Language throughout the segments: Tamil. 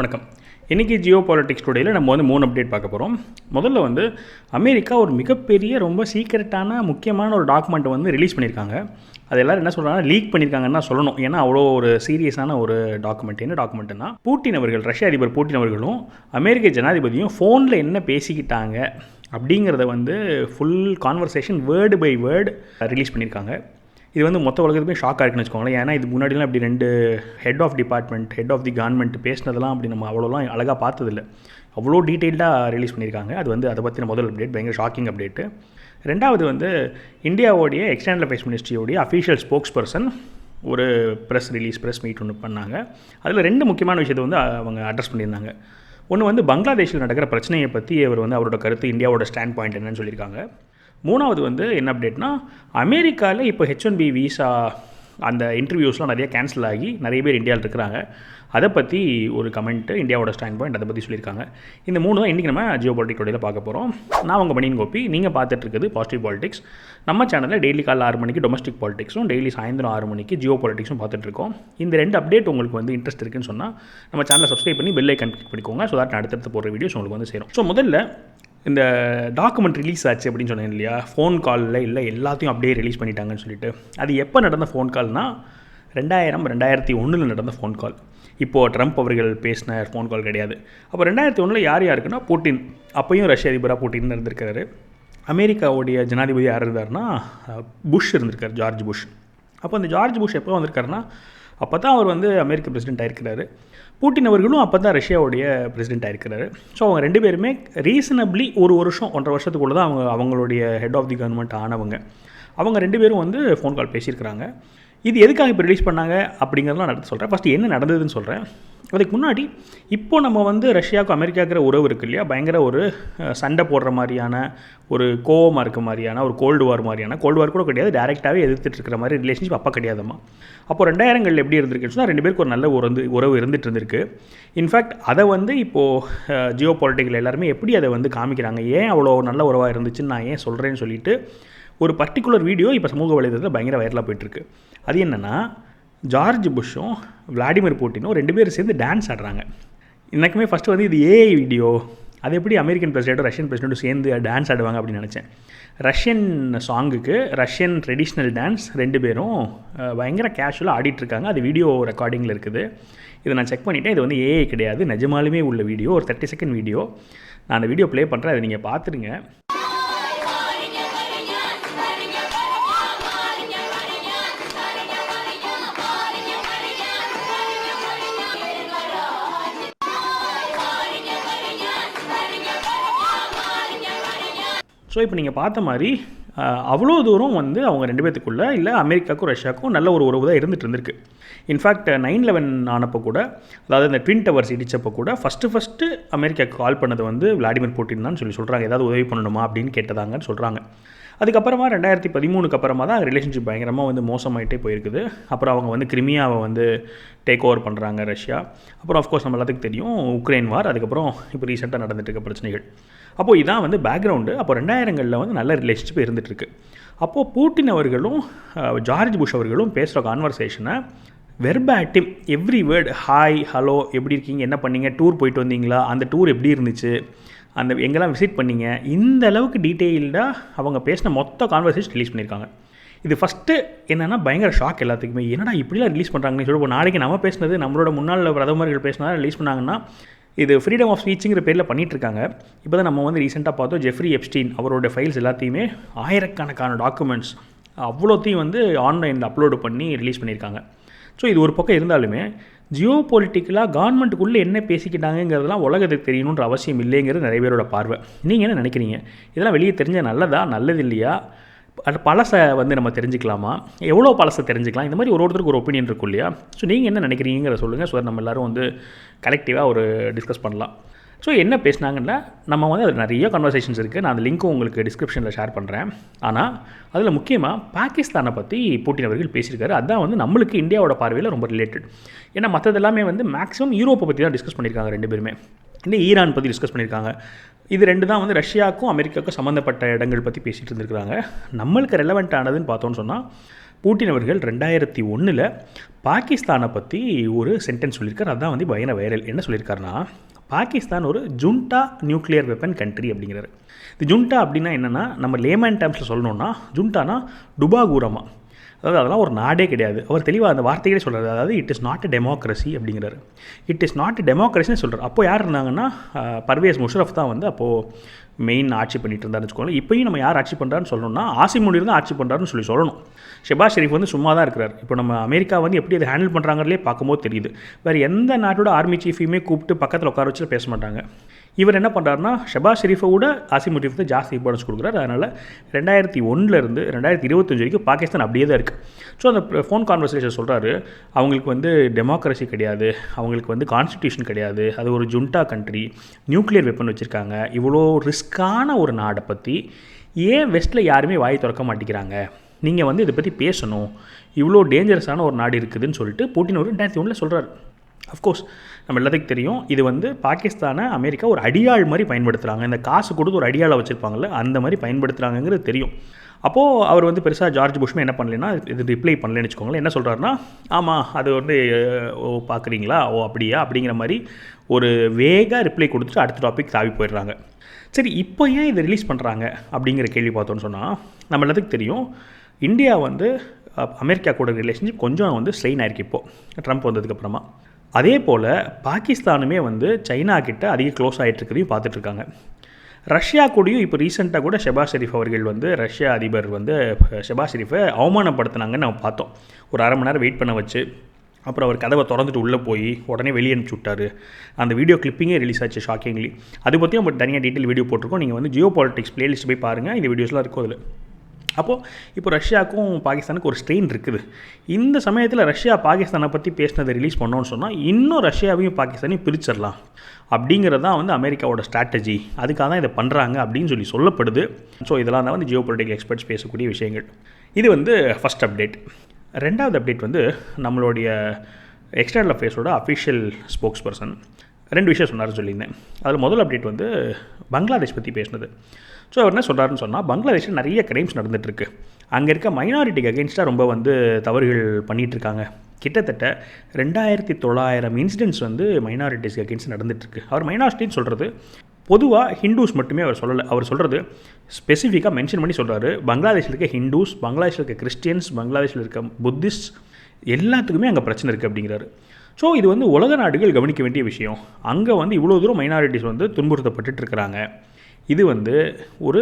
வணக்கம். இன்றைக்கி ஜியோ பாலிட்டிக்ஸ் டுடேயில் நம்ம வந்து மூணு அப்டேட் பார்க்க போகிறோம் முதல்ல வந்து அமெரிக்கா ஒரு மிகப்பெரிய ரொம்ப சீக்கிரட்டான முக்கியமான ஒரு டாக்குமெண்ட் வந்து ரிலீஸ் பண்ணியிருக்காங்க. அது எல்லோரும் என்ன சொல்கிறாங்கன்னா லீக் பண்ணியிருக்காங்கன்னா சொல்லணும். ஏன்னா அவ்வளோ ஒரு சீரியஸான ஒரு டாக்குமெண்ட் என்ன டாக்குமெண்ட்னா பூட்டின் அவர்கள் ரஷ்ய அதிபர் பூட்டின் அவர்களும் அமெரிக்க ஜனாதிபதியும் ஃபோனில் என்ன பேசிக்கிட்டாங்க அப்படிங்கிறத வந்து full conversation word by word release பண்ணியிருக்காங்க. இது வந்து மொத்த உலகத்துக்குமே ஷாக் ஆயிருக்குன்னு வச்சுக்கோங்களேன். ஏன்னா இது முன்னாடிலாம் இப்படி ரெண்டு head of department head of the government பேசினதெல்லாம் அப்படி நம்ம அவ்வளோலாம் அழகாக பார்த்ததில்ல. அவ்வளோ டீட்டெயில்டாக ரிலீஸ் பண்ணியிருக்காங்க. அது வந்து அதை பற்றின முதல் அப்டேட் பயங்கர ஷாக்கிங் அப்டேட்டு ரெண்டாவது வந்து இந்தியாவோடைய எக்ஸ்டர்னல் அஃபேர்ஸ் மினிஸ்ட்ரியோடைய அஃபீஷியல் ஸ்போக்ஸ் பர்சன் ஒரு ப்ரெஸ் ரிலீஸ் ப்ரெஸ் மீட் ஒன்று பண்ணாங்க. அதில் ரெண்டு முக்கியமான விஷயத்தை வந்து அவங்க அட்ரஸ் பண்ணியிருந்தாங்க. ஒன்று வந்து பங்களாதேஷில் நடக்கிற பிரச்சனையை பற்றி அவர் வந்து அவரோட கருத்து இந்தியாவோட ஸ்டாண்ட் பாயிண்ட் என்னன்னு சொல்லியிருக்காங்க. மூணாவது வந்து என்ன அப்டேட்னா அமெரிக்காவில் இப்போ ஹெச் ஒன் பி விசா அந்த இன்டர்வியூஸ்லாம் நிறைய கேன்சல் ஆகி நிறைய பேர் இந்தியாவில் இருக்கிறாங்க. அதை பற்றி ஒரு கமெண்ட்டு இந்தியாவோட ஸ்டாண்ட் பாயிண்ட் அதை பற்றி சொல்லியிருக்காங்க. இந்த மூணு தான் இன்றைக்கி நம்ம ஜியோ பாலிட்டிக் பார்க்க போகிறோம் நான் உங்கள் மணியின் கோப்பி நீங்கள் பார்த்துட்டு இருக்குது பாசிட்டிவ் பாலிடிக்ஸ் நம்ம சேனலில் டெய்லி காலைல ஆறு மணிக்கு டொமஸ்டிக் பாலிடிக்ஸும் டெய்லி சாயந்தரம் ஆறு மணிக்கு ஜியோ பாலிடிக்ஸும் பார்த்துட்ருக்கோம். இந்த ரெண்டு அப்டேட் உங்களுக்கு வந்து இன்ட்ரெஸ்ட் இருக்குன்னு சொன்னால் நம்ம சேனலை சப்ஸ்கிரைப் பண்ணி பெல் ஐக்கன் கிளிக் பண்ணிக்கோங்க. ஸோ தட் அடுத்தடுத்து போகிற வீடியோஸ் உங்களுக்கு வந்து சேரும். ஸோ முதல்ல இந்த டாக்குமெண்ட் ரிலீஸ் ஆச்சு அப்படின்னு சொன்னேன் இல்லையா? ஃபோன் காலில் இல்லை எல்லாத்தையும் அப்படியே ரிலீஸ் பண்ணிட்டாங்கன்னு சொல்லிட்டு. அது எப்போ நடந்த ஃபோன் கால்னால் ரெண்டாயிரம் ரெண்டாயிரத்தி ஒன்றில் நடந்த ஃபோன் கால் இப்போது ட்ரம்ப் அவர்கள் பேசின ஃபோன் கால் கிடையாது. அப்போ ரெண்டாயிரத்தி ஒன்றில் யார் யாருக்குன்னா புட்டின். அப்பையும் ரஷ்ய அதிபராக புட்டின் இருந்திருக்காரு. அமெரிக்காவுடைய ஜனாதிபதி யார் இருந்தார்னா புஷ் இருந்திருக்கார் ஜார்ஜ் புஷ். அப்போ அந்த ஜார்ஜ் புஷ் எப்போ வந்திருக்காருன்னா அப்போ தான் அவர் வந்து அமெரிக்க பிரசிடென்ட் ஆயிருக்கிறாரு. பூட்டின் அவர்களும் அப்போ தான் ரஷ்யாவுடைய பிரசிடென்ட் ஆயிருக்கிறாரு. ஸோ அவங்க ரெண்டு பேருமே ரீசனபிளி ஒரு வருஷம் ஒன்றரை வருஷத்துக்குள்ளே தான் அவங்க அவங்களுடைய ஹெட் ஆஃப் தி கவர்மெண்ட் ஆனவங்க. அவங்க ரெண்டு பேரும் வந்து ஃபோன் கால் பேசியிருக்கிறாங்க. இது எதுக்காக இப்போ ரிலீஸ் பண்ணாங்க அப்படிங்கிறதெல்லாம் நடந்து சொல்கிறேன் ஃபஸ்ட்டு என்ன நடந்ததுன்னு சொல்கிறேன் அதுக்கு முன்னாடி இப்போ நம்ம வந்து ரஷ்யாவுக்கும் அமெரிக்காக்கிற உறவு இருக்குது இல்லையா? பயங்கர ஒரு சண்டை போடுற மாதிரியான ஒரு கோவமாக இருக்க மாதிரியான ஒரு கோல்டு வார் மாதிரியான கோல்டு வார் கூட கிடையாது. டேரெக்டாகவே எதிர்த்துட்டு இருக்கிற மாதிரி ரிலேஷன்ஷிப் அப்போ கிடையாதுமா அப்போ ரெண்டாயிரங்கள் எப்படி இருந்திருக்குன்னு சொன்னால் ரெண்டு பேருக்கு ஒரு நல்ல உறந்து உறவு இருந்துட்டு இருந்திருக்கு. இன்ஃபேக்ட் அதை வந்து இப்போது ஜியோ பாலிட்டிக்கல் எல்லாருமே எப்படி அதை வந்து காமிக்கிறாங்க? ஏன் அவ்வளோ நல்ல உறவாக இருந்துச்சுன்னு நான் ஏன் சொல்கிறேன்னு சொல்லிட்டு ஒரு பர்டிகுலர் வீடியோ இப்போ சமூக வலைதளத்தில் பயங்கர வைரலாக போயிட்டுருக்கு அது என்னென்னா ஜார்ஜ் புஷ்ஷும் விளாடிமிர் புட்டினும் ரெண்டு பேரும் சேர்ந்து டான்ஸ் ஆடுறாங்க. எனக்குமே ஃபஸ்ட்டு வந்து இது ஏஐ வீடியோ அது எப்படி அமெரிக்கன் பிரசிடென்ட்டும் ரஷ்யன் பிரசிடென்ட்டும் சேர்ந்து டான்ஸ் ஆடுவாங்க அப்படின்னு நினச்சேன். ரஷ்யன் சாங்குக்கு ரஷ்யன் ட்ரெடிஷ்னல் டான்ஸ் ரெண்டு பேரும் பயங்கர கேஷுவலாக ஆடிட்டுருக்காங்க. அது வீடியோ ரெக்கார்டிங்கில் இருக்குது. இதை நான் செக் பண்ணிவிட்டேன் இது வந்து ஏஐ கிடையாது. நிஜமாலுமே உள்ள வீடியோ ஒரு தேர்ட்டி செகண்ட் வீடியோ நான் அந்த வீடியோ ப்ளே பண்ணுறேன் அதை நீங்கள் பார்த்துருங்க. ஸோ இப்போ நீங்கள் பார்த்த மாதிரி அவ்வளோ தூரம் வந்து அவங்க ரெண்டு பேத்துக்குள்ளே இல்லை அமெரிக்காவுக்கும் ரஷ்யாவுக்கும் நல்ல ஒரு உறவு தான் இருந்துட்டு இருந்திருக்கு. இன்ஃபேக்ட் நைன் லெவன் ஆனப்போ கூட அதாவது இந்த ட்வின் டவர்ஸ் இடித்தப்போ கூட ஃபஸ்ட்டு ஃபஸ்ட்டு அமெரிக்காவுக்கு கால் பண்ணது வந்து விளாடிமிர் புட்டின் தான் சொல்லி சொல்கிறாங்க ஏதாவது உதவி பண்ணணுமா அப்படின்னு கேட்டதாங்கன்னு சொல்கிறாங்க அதுக்கப்புறமா ரெண்டாயிரத்தி பதிமூணுக்கு அப்புறமா தான் ரிலேஷன்ஷிப் பயங்கரமாக வந்து மோசமாயிட்டே போயிருக்குது. அப்புறம் அவங்க வந்து கிரிமியாவை வந்து டேக் ஓவர் பண்ணுறாங்க ரஷ்யா. அப்புறம் ஆஃப்கோர்ஸ் நம்ம எல்லாத்துக்கும் தெரியும் உக்ரைன் வார் அதுக்கப்புறம் இப்போ ரீசெண்டாக நடந்துட்டு இருக்க பிரச்சனைகள். அப்போது இதான் வந்து பேக்ரவுண்டு அப்போ ரெண்டாயிரங்களில் வந்து நல்ல ரிலேஷன்ஷிப் இருந்துகிட்ருக்கு அப்போது பூட்டின் அவர்களும் ஜார்ஜ் புஷ் அவர்களும் பேசுகிற கான்வர்சேஷனை verbatim every word hi hello எப்படி இருக்கீங்க என்ன பண்ணீங்க டூர் போயிட்டு வந்தீங்களா அந்த டூர் எப்படி இருந்துச்சு அந்த எங்கெல்லாம் விசிட் பண்ணீங்க இந்த அளவுக்கு டீட்டெயில்டாக அவங்க பேசின மொத்த கான்வர்சேஷன் ரிலீஸ் பண்ணியிருக்காங்க. இது ஃபஸ்ட்டு என்னென்னா பயங்கர ஷாக் எல்லாத்துக்குமே. என்னடா இப்படிலாம் ரிலீஸ் பண்ணுறாங்கன்னு சொல்லி நாளைக்கு நம்ம பேசினது நம்மளோட முன்னாள் பிரதமர்கள் பேசினா ரிலீஸ் பண்ணாங்கன்னா இது ஃப்ரீடம் ஆஃப் ஸ்பீச்சுங்கிற பேரில் பண்ணிகிட்ருக்காங்க இப்போ தான் நம்ம வந்து ரீசெண்டாக பார்த்தோம் ஜெஃப்ரி எப்ஸ்டீன் அவரோட ஃபைல்ஸ் எல்லாத்தையுமே ஆயிரக்கணக்கான டாக்குமெண்ட்ஸ் அவ்வளோத்தையும் வந்து ஆன்லைனில் அப்லோடு பண்ணி ரிலீஸ் பண்ணியிருக்காங்க. ஸோ இது ஒரு பக்கம் இருந்தாலுமே ஜியோ பொலிட்டிக்கலாக கவர்மெண்ட்டுக்குள்ளே என்ன பேசிக்கிட்டாங்கிறதுலாம் உலகத்துக்கு தெரியணுன்ற அவசியம் இல்லைங்கிறது நிறைய பேரோட பார்வை. நீங்கள் என்ன நினைக்கிறீங்க? இதெல்லாம் வெளியே தெரிஞ்ச நல்லதா நல்லது இல்லையா? அது பழசை வந்து நம்ம தெரிஞ்சுக்கலாமா? எவ்வளோ பழசை தெரிஞ்சுக்கலாம்? இந்த மாதிரி ஒரு ஒருத்தருக்கு ஒரு ஒப்பீனியன் இருக்கும் இல்லையா? ஸோ நீங்கள் என்ன நினைக்கிறீங்கிற சொல்லுங்கள் ஸோ நம்ம எல்லோரும் வந்து கலெக்டிவாக ஒரு டிஸ்கஸ் பண்ணலாம். ஸோ என்ன பேசினாங்கன்னா நம்ம வந்து அதில் நிறைய கன்வர்சேஷன்ஸ் இருக்குது நான் அந்த லிங்க்கும் உங்களுக்கு டிஸ்கிரிப்ஷனில் ஷேர் பண்ணுறேன் ஆனால் அதில் முக்கியமாக பாகிஸ்தானை பற்றி பூட்டின் அவர்கள் பேசியிருக்காரு. அதுதான் வந்து நம்மளுக்கு இந்தியாவோட பார்வையில் ரொம்ப ரிலேட்டட் ஏன்னா மற்றது எல்லாமே வந்து மேக்ஸிமம் யூரோப்பை பற்றி தான் டிஸ்கஸ் பண்ணியிருக்காங்க ரெண்டு பேருமே. இன்னும் ஈரான் பற்றி டிஸ்கஸ் பண்ணியிருக்காங்க. இது ரெண்டு தான் வந்து ரஷ்யாவுக்கும் அமெரிக்காவுக்கும் சம்மந்தப்பட்ட இடங்கள் பற்றி பேசிகிட்டு இருந்திருக்கிறாங்க. நம்மளுக்கு ரெலவெண்ட் ஆனதுன்னு பார்த்தோன்னு சொன்னால் பூட்டின் அவர்கள் ரெண்டாயிரத்தி ஒன்றில் பாகிஸ்தானை பற்றி ஒரு சென்டென்ஸ் சொல்லியிருக்கார். அதான் வந்து பயண வைரல் என்ன சொல்லியிருக்காருன்னா பாகிஸ்தான் ஒரு ஜுண்டா நியூக்ளியர் வெப்பன் கண்ட்ரி அப்படிங்கிறாரு. இது ஜுண்டா அப்படின்னா என்னென்னா நம்ம லேமேன் டேம்ஸில் சொல்லணுன்னா ஜுண்டானா டுபாகூரமாக அதாவது அதெல்லாம் ஒரு நாடே கிடையாது. அவர் தெளிவாக அந்த வார்த்தைகளே சொல்கிறார் அதாவது it is not a democracy அப்படிங்கிறாரு. இட் இஸ் நாட் டெமோக்ரஸின்னு சொல்கிறார் அப்போ யார் இருந்தாங்கன்னா பர்வேஸ் முஷரஃப் தான் வந்து அப்போது மெயின் ஆட்சி பண்ணிட்டு இருந்தாருன்னு வச்சுக்கோங்களேன். இப்போயும் நம்ம யார் ஆட்சி பண்ணுறாருன்னு சொல்லணும்னா ஆசி முனிர் தான் ஆட்சி பண்ணுறாருன்னு சொல்லி சொல்லணும். ஷெபாஸ் ஷெரீஃப் வந்து சும்மா தான் இருக்கிறார். இப்போ நம்ம அமெரிக்கா வந்து எப்படி அதை ஹேண்டில் பண்ணுறாங்களே பார்க்கும்போது தெரியுது. வேறு எந்த நாட்டோட ஆர்மி சீஃபையுமே கூப்பிட்டு பக்கத்தில் உட்கார வச்சு பேச மாட்டாங்க. இவர் என்ன பண்ணுறாருன்னா ஷெபாஸ் ஷெரீஃபை விட ஆசிம் முனீஃப் தான் ஜாஸ்தி இம்பார்ட்டன்ஸ் கொடுக்குறாரு. அதனால் ரெண்டாயிரத்தி ஒன்றுலேருந்து ரெண்டாயிரத்தி இருபத்தஞ்சு வரைக்கும் பாகிஸ்தான் அப்படியே தான் இருக்குது ஸோ அந்த ஃபோன் கான்வர்சேஷன் சொல்கிறாரு அவங்களுக்கு வந்து டெமோக்ரஸி கிடையாது அவங்களுக்கு வந்து கான்ஸ்டியூஷன் கிடையாது அது ஒரு ஜுண்டா கண்ட்ரி நியூக்ளியர் வெப்பன் வச்சுருக்காங்க. இவ்வளோ ரிஸ்க்கான ஒரு நாடை பற்றி ஏன் வெஸ்ட்டில் யாருமே வாய் திறக்க மாட்டேங்கிறாங்க? நீங்கள் வந்து இதை பற்றி பேசணும். இவ்வளோ டேஞ்சரஸான ஒரு நாடு இருக்குதுன்னு சொல்லிட்டு பூட்டின் ஒரு ரெண்டாயிரத்தி ஒன்றில் சொல்கிறார் அஃப்கோர்ஸ் நம்ம எல்லாத்துக்கும் தெரியும் இது வந்து பாகிஸ்தானை அமெரிக்கா ஒரு அடியாள் மாதிரி பயன்படுத்துகிறாங்க இந்த காசு கொடுத்து ஒரு அடியாளை வச்சுருப்பாங்கல்ல அந்த மாதிரி பயன்படுத்துகிறாங்கங்கிறது தெரியும். அப்போது அவர் வந்து பெருசாக ஜார்ஜ் புஷ்மே என்ன பண்ணலைன்னா இது ரிப்ளை பண்ணலன்னு வச்சுக்கோங்களேன். என்ன சொல்கிறாருன்னா ஆமாம் அது வந்து ஓ பார்க்குறீங்களா ஓ அப்படியா? அப்படிங்கிற மாதிரி ஒரு வேகாக ரிப்ளை கொடுத்துட்டு அடுத்த டாபிக் தாவி போயிடுறாங்க. சரி இப்போ ஏன் இதை ரிலீஸ் பண்ணுறாங்க அப்படிங்கிற கேள்வி பார்த்தோன்னு சொன்னால் நம்ம எல்லாத்துக்கும் தெரியும் இந்தியா வந்து அமெரிக்கா கூட ரிலேஷன்ஷிப் கொஞ்சம் வந்து ஸ்ட்ரெயின் ஆயிருக்கு இப்போது ட்ரம்ப் வந்ததுக்கப்புறமா அதே போல் பாகிஸ்தானுமே வந்து சைனா கிட்ட அதிக க்ளோஸ் ஆகிட்டு இருக்கிறதையும் ரஷ்யா கூடயும் இப்போ ரீசெண்டாக கூட ஷெபா ஷெரீஃப் அவர்கள் வந்து ரஷ்யா அதிபர் வந்து ஷெபா ஷெரீஃபை அவமானப்படுத்தினாங்கன்னு நம்ம பார்த்தோம். ஒரு அரை மணி நேரம் வெயிட் பண்ண வச்சு அப்புறம் அவர் கதவை திறந்துட்டு உள்ளே போய் உடனே வெளியே அனுப்பிச்சி விட்டார். அந்த வீடியோ கிளிப்பிங்கே ரிலீஸ் ஆச்சு ஷாக்கிங்லி அது பற்றியும் நம்ம தனியாக டீட்டெயில் வீடியோ போட்டிருக்கோம். நீங்கள் வந்து ஜியோ பாலிட்டிக்ஸ் பிளேலிஸ்ட் போய் பாருங்கள் இந்த வீடியோஸ்லாம் இருக்கும் அதில். அப்போது இப்போ ரஷ்யாவுக்கும் பாகிஸ்தானுக்கும் ஒரு ஸ்ட்ரெயின் இருக்குது. இந்த சமயத்தில் ரஷ்யா பாகிஸ்தானை பற்றி பேசினதை ரிலீஸ் பண்ணோன்னு சொன்னால் இன்னும் ரஷ்யாவையும் பாகிஸ்தானையும் பிரிச்சிடலாம். அப்படிங்கிறது தான் வந்து அமெரிக்காவோட ஸ்ட்ராட்டஜி அதுக்காக தான் இதை பண்ணுறாங்க அப்படின்னு சொல்லி சொல்லப்படுது. ஸோ இதெல்லாம் தான் வந்து ஜியோ பொலிட்டிக்கல் எக்ஸ்பர்ட்ஸ் பேசக்கூடிய விஷயங்கள். இது வந்து ஃபஸ்ட் அப்டேட் ரெண்டாவது அப்டேட் வந்து நம்மளுடைய எக்ஸ்டர்னல் அஃபேர்ஸோட அஃபிஷியல் ஸ்போக்ஸ் பர்சன் ரெண்டு விஷயம் சொன்னார் சொல்லியிருந்தேன். அதில் முதல் அப்டேட் வந்து பங்களாதேஷ் பற்றி பேசினது. ஸோ அவர் என்ன சொல்கிறாருன்னு சொன்னால் பங்களாதேஷில் நிறைய கிரைம்ஸ் நடந்துகிட்ருக்கு அங்கே இருக்க மைனாரிட்டிக்கு அகேன்ஸ்டாக ரொம்ப வந்து தவறுகள் பண்ணிகிட்டு இருக்காங்க கிட்டத்தட்ட ரெண்டாயிரத்தி தொள்ளாயிரம் இன்சிடென்ட்ஸ் வந்து மைனாரிட்டிஸ்க்கு அகேன்ஸ்ட் நடந்துகிட்ருக்கு அவர் மைனாரிட்டின்னு சொல்கிறது பொதுவாக ஹிந்துஸ் மட்டுமே அவர் சொல்லலை. அவர் சொல்கிறது ஸ்பெசிஃபிக்காக மென்ஷன் பண்ணி சொல்கிறாரு பங்களாதேஷில் இருக்க ஹிந்துஸ் பங்களாதேஷில் இருக்க கிறிஸ்டியன்ஸ் பங்களாதேஷில் இருக்க புத்திஸ்ட் எல்லாத்துக்குமே அங்கே பிரச்சனை இருக்குது அப்படிங்கிறாரு. ஸோ இது வந்து உலக நாடுகள் கவனிக்க வேண்டிய விஷயம். அங்கே வந்து இவ்வளோ தூரம் மைனாரிட்டிஸ் வந்து துன்புறுத்தப்பட்டுட்டு இருக்கிறாங்க. இது வந்து ஒரு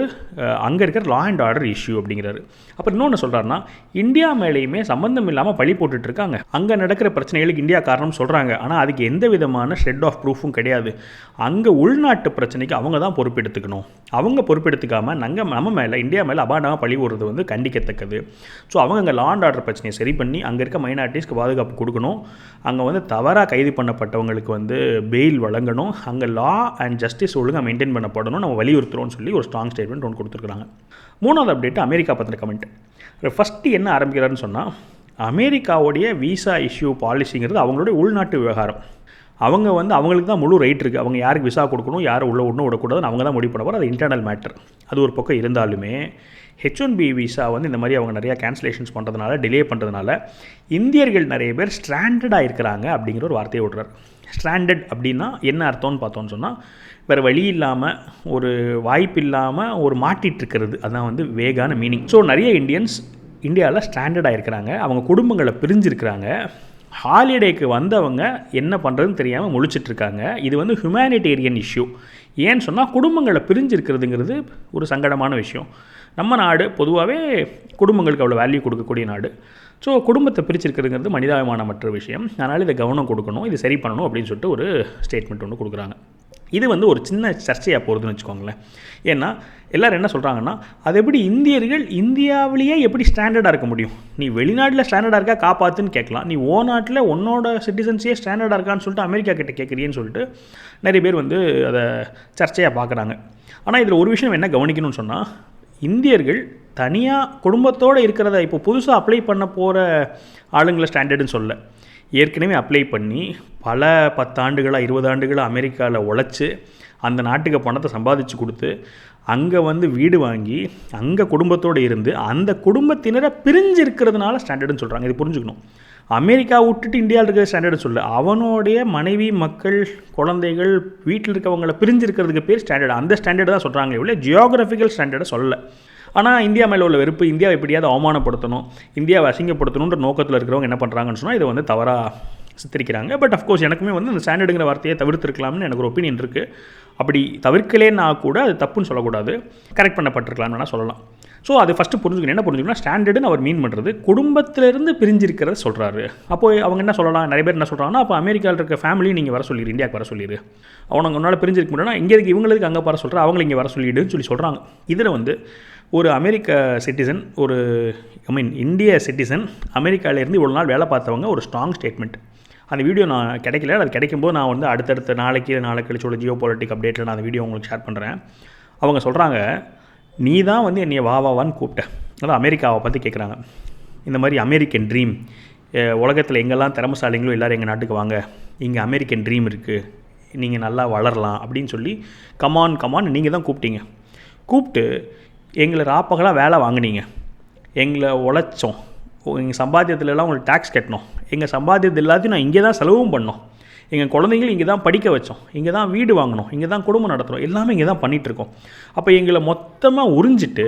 அங்கே இருக்கிற லா அண்ட் ஆர்டர் இஷ்யூ அப்படிங்கிறாரு. அப்புறம் இன்னொன்று சொல்கிறாருன்னா இந்தியா மேலேயுமே சம்மந்தம் இல்லாமல் பழி போட்டுட்டு இருக்காங்க அங்கே நடக்கிற பிரச்சனைகளுக்கு இந்தியா காரணம் சொல்கிறாங்க ஆனால் அதுக்கு எந்த விதமான ஷெட் ஆஃப் ப்ரூஃபும் கிடையாது. அங்கே உள்நாட்டு பிரச்சனைக்கு அவங்க தான் பொறுப்பெடுத்துக்கணும். அவங்க பொறுப்பெடுத்துக்காமல் நாங்கள் நம்ம மேலே இந்தியா மேலே அபாண்டமாக பழி போடுறது வந்து கண்டிக்கத்தக்கது. ஸோ அவங்க அங்கே லா அண்ட் ஆர்டர் பிரச்சனையை சரி பண்ணி அங்கே இருக்க மைனாரிட்டிஸ்க்கு பாதுகாப்பு கொடுக்கணும். அங்கே வந்து தவறாக கைது பண்ணப்பட்டவங்களுக்கு வந்து பெயில் வழங்கணும். அங்கே லா அண்ட் ஜஸ்டிஸ் ஒழுங்காக மெயின்டைன் பண்ணப்படணும். நம்ம வழி வலியுறுத்துறோம்னு சொல்லி ஒரு ஸ்ட்ராங் ஸ்டேட்மெண்ட் ஒன்று கொடுத்துருக்காங்க மூணாவது அப்டேட் அமெரிக்கா பற்றின கமெண்ட் ஃபஸ்ட்டு என்ன ஆரம்பிக்கிறாருன்னு சொன்னால் அமெரிக்காவுடைய விசா இஷ்யூ பாலிசிங்கிறது அவங்களுடைய உள்நாட்டு விவகாரம். அவங்க வந்து அவங்களுக்கு தான் முழு ரைட் இருக்குது அவங்க யாருக்கு விசா கொடுக்கணும் யாரை உள்ளே ஒன்றும் விடக்கூடாதுன்னு அவங்க தான் முடிவு பண்ண போகிற அது இன்டர்னல் மேட்டர் அது ஒரு பக்கம் இருந்தாலுமே ஹெச் ஒன் பி விசா வந்து இந்த மாதிரி அவங்க நிறையா கேன்சலேஷன்ஸ் பண்ணுறதுனால டிலே பண்ணுறதுனால இந்தியர்கள் நிறைய பேர் ஸ்ட்ராண்டடாக இருக்கிறாங்க அப்படிங்கிற ஒரு வார்த்தையை விடுறாரு. ஸ்ட்ராண்டட் அப்படின்னா என்ன அர்த்தம்னு பார்த்தோன்னு சொன்னால் வேறு வழி இல்லாமல் ஒரு வாய்ப்பு இல்லாமல் ஒரு மாட்டிகிட்டு இருக்கிறது அதான் வந்து வேகான மீனிங் ஸோ நிறைய இந்தியன்ஸ் இந்தியாவில் ஸ்டாண்டர்டாக இருக்கிறாங்க அவங்க குடும்பங்களை பிரிஞ்சிருக்கிறாங்க. ஹாலிடேக்கு வந்தவங்க என்ன பண்ணுறதுன்னு தெரியாமல் முழிச்சிட்ருக்காங்க இது வந்து ஹியூமனிடேரியன் இஷ்யூ ஏன்னு சொன்னால் குடும்பங்களை பிரிஞ்சிருக்கிறதுங்கிறது ஒரு சங்கடமான விஷயம். நம்ம நாடு பொதுவாகவே குடும்பங்களுக்கு அவ்வளோ வேல்யூ கொடுக்கக்கூடிய நாடு. ஸோ குடும்பத்தை பிரிச்சிருக்கிறதுங்கிறது மனிதாபிமானமற்ற விஷயம். அதனால் இதை கவனம் கொடுக்கணும் இது சரி பண்ணணும் அப்படின்னு சொல்லிட்டு ஒரு ஸ்டேட்மெண்ட் ஒன்று கொடுக்குறாங்க. இது வந்து ஒரு சின்ன சர்ச்சையாக போகிறதுன்னு வச்சுக்கோங்களேன். ஏன்னா எல்லோரும் என்ன சொல்கிறாங்கன்னா அது எப்படி இந்தியர்கள் இந்தியாவிலேயே எப்படி ஸ்டாண்டர்டாக இருக்க முடியும்? நீ வெளிநாட்டில் ஸ்டாண்டர்டாக இருக்கா? காப்பாற்றுன்னு கேட்கலாம். நீ ஓ நாட்டில் உன்னோட சிட்டிசன்ஸே ஸ்டாண்டர்டாக இருக்கான்னு சொல்லிட்டு அமெரிக்கா கிட்ட கேட்குறியன்னு சொல்லிட்டு நிறைய பேர் வந்து அதை சர்ச்சையாக பார்க்குறாங்க. ஆனால் இதில் ஒரு விஷயம் என்ன கவனிக்கணும்னு சொன்னால் இந்தியர்கள் தனியாக குடும்பத்தோடு இருக்கிறத இப்போ புதுசாக அப்ளை பண்ண போகிற ஆளுங்களை ஸ்டாண்டர்டுன்னு சொல்ல. ஏற்கனவே அப்ளை பண்ணி பல பத்தாண்டுகளாக இருபது ஆண்டுகளாக அமெரிக்காவில் உழைச்சி அந்த நாட்டுக்கு பணத்தை சம்பாதிச்சு கொடுத்து அங்கே வந்து வீடு வாங்கி அங்கே குடும்பத்தோடு இருந்து அந்த குடும்பத்தினரை பிரிஞ்சு இருக்கிறதுனால ஸ்டாண்டர்டுன்னு சொல்கிறாங்க இது புரிஞ்சுக்கணும். அமெரிக்கா விட்டுட்டு இந்தியாவில் இருக்கிற ஸ்டாண்டர்டு சொல்லு. அவனுடைய மனைவி மக்கள் குழந்தைகள் வீட்டில் இருக்கவங்களை பிரிஞ்சு இருக்கிறதுக்கு பேர் ஸ்டாண்டர்டு அந்த ஸ்டாண்டர்டு தான் சொல்கிறாங்க இவ்வளோ ஜியோகிராஃபிக்கல் ஸ்டாண்டர்டை சொல்லலை. ஆனால் இந்தியா மேலே உள்ள வெறுப்பு இந்தியாவை எப்படியாவது அவமானப்படுத்தணும் இந்தியாவை அசிங்கப்படுத்தணுன்ற நோக்கத்தில் இருக்கிறவங்க என்ன பண்ணுறாங்கன்னு சொன்னால் இதை வந்து தவறாக சித்தரிக்கிறாங்க. பட் அஃப்கோர்ஸ் எனக்குமே வந்து அந்த ஸ்டாண்டர்டுங்கிற வார்த்தையை தவிர்த்திருக்கலாம்னு எனக்கு ஒரு ஒப்பீனியன் இருக்குது அப்படி தவிர்க்கலேன்னா கூட அது தப்புன்னு சொல்லக்கூடாது. கரெக்ட் பண்ணப்பட்டிருக்கலாம்னு வேணால் சொல்லலாம். ஸோ அது ஃபஸ்ட்டு புரிஞ்சுக்கணும். என்ன புரிஞ்சுக்கணும் ஸ்டாண்டர்டுன்னு அவர் மீன் பண்ணுறது குடும்பத்திலேருந்து பிரிஞ்சிருக்கிறத சொல்கிறாரு அப்போ அவங்க என்ன சொல்லலாம்? நிறைய பேர் என்ன சொல்கிறாங்கன்னா அப்போ அமெரிக்காவில் இருக்க ஃபேமிலி நீங்கள் வர சொல்லிடு இந்தியாவுக்கு வர சொல்லிடு. அவங்க உன்னால் பிரிஞ்சிருக்க முடியும்னா இங்கே இருக்கு இவங்களுக்கு அங்கே வர சொல்கிற அவங்களை இங்கே வர சொல்லிடுன்னு சொல்லி சொல்கிறாங்க இதில் வந்து ஒரு அமெரிக்க சிட்டிசன் ஒரு ஐ மீன் இந்திய சிட்டிசன் அமெரிக்காவிலேருந்து இவ்வளோ நாள் வேலை பார்த்தவங்க ஒரு ஸ்ட்ராங் ஸ்டேட்மெண்ட் அந்த வீடியோ நான் கிடைக்கல. அது கிடைக்கும்போது நான் வந்து அடுத்தடுத்த நாளைக்கு நாளைக்கு கழிச்சோட ஜியோ பாலிட்டிக் அப்டேட்டில் நான் அந்த வீடியோ உங்களுக்கு ஷேர் பண்ணுறேன் அவங்க சொல்கிறாங்க நீ தான் வந்து என்னை வா வாவான்னு கூப்பிட்ட. அதான் அமெரிக்காவை பற்றி கேட்குறாங்க இந்த மாதிரி அமெரிக்கன் ட்ரீம் உலகத்தில் எங்கெல்லாம் திறமசாலிங்களோ எல்லோரும் எங்கள் நாட்டுக்கு வாங்க. இங்கே அமெரிக்கன் ட்ரீம் இருக்குது நீங்கள் நல்லா வளரலாம் அப்படின்னு சொல்லி கமான் கமான் நீங்கள் தான் கூப்பிட்டீங்க. கூப்பிட்டு எங்களை ராப்பகலாக வேலை வாங்கினீங்க. எங்களை உழைச்சோம். எங்கள் சம்பாத்தியத்துலலாம் உங்களுக்கு டேக்ஸ் கட்டணும். எங்கள் சம்பாத்தியத்து எல்லாத்தையும் நான் இங்கே தான் செலவும் பண்ணோம். எங்கள் குழந்தைங்களும் இங்கே தான் படிக்க வச்சோம். இங்கே தான் வீடு வாங்கினோம். இங்கே தான் குடும்பம் நடத்துகிறோம் எல்லாமே இங்கே தான் பண்ணிகிட்ருக்கோம் அப்போ எங்களை மொத்தமாக உறிஞ்சிட்டு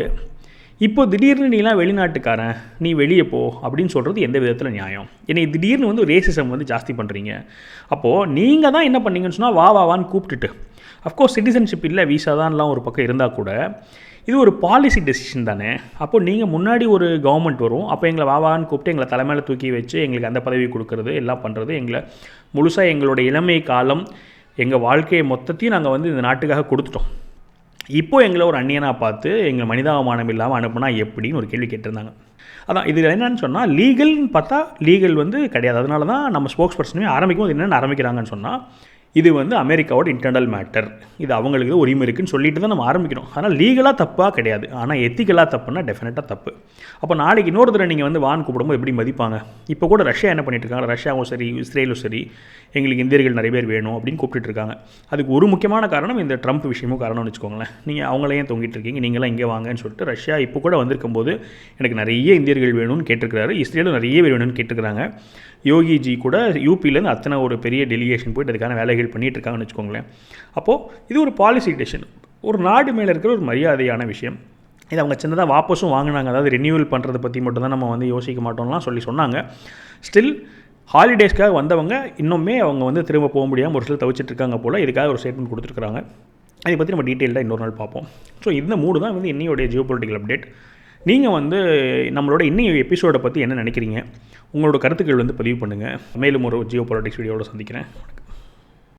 இப்போ திடீர்னு நீலாம் வெளிநாட்டுக்காரன் நீ வெளியே போ அப்படின்னு சொல்கிறது எந்த விதத்தில் நியாயம்? என்னை திடீர்னு வந்து ரேசிசம் வந்து ஜாஸ்தி பண்ணுறீங்க அப்போது நீங்கள் தான் என்ன பண்ணீங்கன்னு சொன்னால் வா வாவான்னு கூப்பிட்டுட்டு. அஃப்கோர்ஸ் சிட்டிசன்ஷிப் இல்லை வீசா தான்லாம் ஒரு பக்கம் இருந்தால் கூட இது ஒரு பாலிசி டெசிஷன் தானே. அப்போ நீங்கள் முன்னாடி ஒரு கவர்மெண்ட் வரும். அப்போ எங்களை வாவான்னு கூப்பிட்டு எங்களை தலைமையில் தூக்கி வச்சு எங்களுக்கு அந்த பதவி கொடுக்கறது எல்லாம் பண்ணுறது எங்களை முழுசாக எங்களோட இளமை காலம் எங்கள் வாழ்க்கையை மொத்தத்தையும் நாங்கள் வந்து இந்த நாட்டுக்காக கொடுத்துட்டோம். இப்போ எங்களை ஒரு அந்நியனாக பார்த்து எங்களை மனிதாபமானம் இல்லாமல் அனுப்புனா எப்படின்னு ஒரு கேள்வி கேட்டிருந்தாங்க. அதான் இது என்னன்னு சொன்னால் லீகல்னு பார்த்தா லீகல் வந்து கிடையாது. அதனால தான் நம்ம ஸ்போக்ஸ் பர்சனுமே ஆரம்பிக்கும் போது என்னென்ன ஆரம்பிக்கிறாங்கன்னு சொன்னால் இது வந்து அமெரிக்காவோட இன்டர்னல் மேட்டர் இது அவங்களுக்கு உரிமை இருக்குன்னு சொல்லிட்டு தான் நம்ம ஆரம்பிக்கணும் ஆனால் லீகலாக தப்பாக கிடையாது. ஆனால் எத்திக்கலாக தப்புன்னா டெஃபினட்டாக தப்பு. அப்போ நாளைக்கு இன்னொரு தடவை நீங்கள் வந்து வான் கூப்பிடும்போது எப்படி மதிப்பாங்க? இப்போ கூட ரஷ்யா என்ன பண்ணிட்டு இருக்காங்க? ரஷ்யாவும் சரி இஸ்ரேலும் சரி எங்களுக்கு இந்தியர்கள் நிறைய பேர் வேணும் அப்படின்னு கூப்பிட்டு இருக்காங்க. அதுக்கு ஒரு முக்கியமான காரணம் இந்த ட்ரம்ப் விஷயமும் காரணம்னு வச்சுக்கோங்களேன். நீங்கள் அவங்களையும் தொங்கிட்டு இருக்கீங்க? நீங்களாம் இங்கே வாங்கன்னு சொல்லிட்டு ரஷ்யா இப்போ கூட வந்திருக்கும் போது எனக்கு நிறைய இந்தியர்கள் வேணும்னு கேட்டிருக்கிறாரு. இஸ்ரேலும் நிறைய பேர் வேணும்னு கேட்டிருக்கிறாங்க. யோகிஜி கூட யூபியிலேருந்து அத்தனை ஒரு பெரிய டெலிகேஷன் போயிட்டு அதுக்கான வேலைகள் பண்ணிகிட்டு இருக்காங்கன்னு வச்சுக்கோங்களேன். அப்போது இது ஒரு பாலிசி டெசிஷன் ஒரு நாடு மேலே இருக்கிற ஒரு மரியாதையான விஷயம். இது அவங்க சின்னதாக வாபஸும் வாங்கினாங்க. அதாவது ரினியூவல் பண்ணுறதை பற்றி மட்டும் தான் நம்ம வந்து யோசிக்க மாட்டோம்லாம் சொல்லி சொன்னாங்க. ஸ்டில் ஹாலிடேஸ்க்காக வந்தவங்க இன்னுமே அவங்க வந்து திரும்ப போக முடியாமல் ஒரு சில தவிச்சிட்டு இருக்காங்க போல். இதுக்காக ஒரு ஸ்டேட்மெண்ட் கொடுத்துருக்காங்க அதை பற்றி நம்ம டீட்டெயில்டாக இன்னொரு நாள் பார்ப்போம். ஸோ இந்த மூடு தான் வந்து இன்னையோடைய ஜியோ பொலிட்டிக்கல் அப்டேட் நீங்கள் வந்து நம்மளோட இன்னைய எபிசோடை பற்றி என்ன நினைக்கிறீங்க? உங்களோட கருத்துக்கள் வந்து பதிவு பண்ணுங்கள் மேலும் ஒரு ஜியோ பாலிட்டிக்ஸ் வீடியோட சந்திக்கிறேன்.